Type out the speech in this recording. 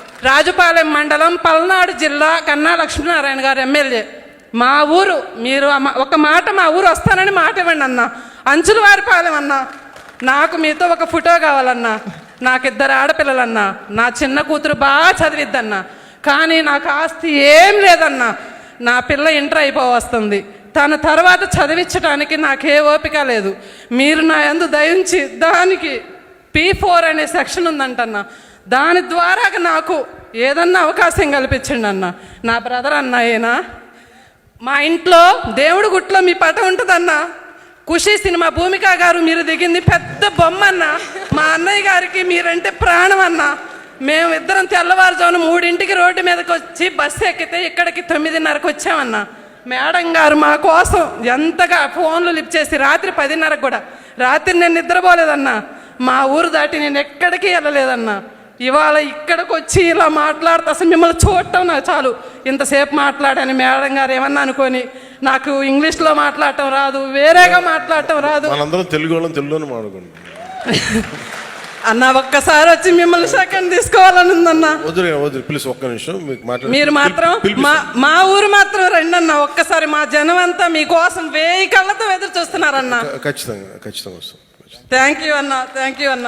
రాజుపాలెం మండలం పల్నాడు జిల్లా కన్నా లక్ష్మీనారాయణ గారు ఎమ్మెల్యే. మా ఊరు మీరు ఒక మాట మా ఊరు వస్తానని మాట ఇవ్వండి అన్న. అంచులవారిపాలెం అన్న. నాకు మీతో ఒక ఫోటో కావాలన్నా. నాకు ఇద్దరు ఆడపిల్లలన్నా. నా చిన్న కూతురు బాగా చదివిద్దన్నా. కానీ నాకు ఆస్తి ఏం లేదన్నా. నా పిల్ల ఇంటర్ అయిపోవస్తుంది. తన తర్వాత చదివించడానికి నాకే ఓపిక లేదు. మీరు నా యందు దయించి దానికి పీ ఫోర్ అనే సెక్షన్ ఉందంటన్న. దాని ద్వారా నాకు ఏదన్నా అవకాశం కల్పించండి అన్న నా బ్రదర్ అన్న ఏనా మా ఇంట్లో దేవుడి గుట్లో మీ పట ఉంటుందన్న. ఖుషి సినిమా భూమిక గారు మీరు దిగింది పెద్ద బొమ్మ అన్న మా అన్నయ్య గారికి మీరంటే ప్రాణం అన్న మేము ఇద్దరం తెల్లవారుజామున మూడింటికి రోడ్డు మీదకి వచ్చి బస్సు ఎక్కితే ఇక్కడికి తొమ్మిదిన్నరకు వచ్చామన్న. మేడం గారు మా కోసం ఎంతగా ఫోన్లు లిఫ్ట్ చేసి రాత్రి పదిన్నరకు కూడా. రాత్రి నేను నిద్రపోలేదన్నా. మా ఊరు దాటి నేను ఎక్కడికి వెళ్ళలేదన్నా. ఇవాళ ఇక్కడికి వచ్చి ఇలా మాట్లాడితే అసలు మిమ్మల్ని చూడటం నాకు చాలు. ఇంతసేపు మాట్లాడాను మేడం గారు ఏమన్నా అనుకొని నాకు ఇంగ్లీష్లో మాట్లాడటం రాదు వేరేగా మాట్లాడటం రాదు. మనందరం తెలుగు వాళ్ళం తెలుగులోనే మాట్లాడుకుంటాం. అన్న ఒక్కసారి వచ్చి మిమ్మల్ని సెకండ్ తీసుకోవాలని ఉందన్న. వదిలే వదిలే ప్లీజ్ ఒక్క నిమిషం మీకు మీరు మాత్రం మా మా ఊరు మాత్రం రండి అన్న ఒక్కసారి మా జనం అంతా మీకోసం వేయి కళ్ళతో ఎదురు చూస్తున్నారన్న. ఖచ్చితంగా ఖచ్చితంగా వస్తాం. ఖచ్చితంగా. థ్యాంక్ యూ అన్న థ్యాంక్ యూ అన్న